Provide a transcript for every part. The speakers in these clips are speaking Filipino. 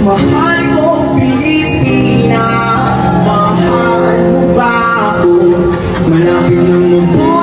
Mahal kong Pilipinas, ba ako? Malapit na mabuhay.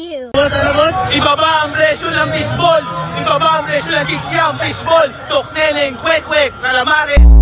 you. Boss, ano boss? Ibaba ang presyo ng baseball. Ibaba ang presyo ng kikyang baseball. Tukneleng kwek-kwek na.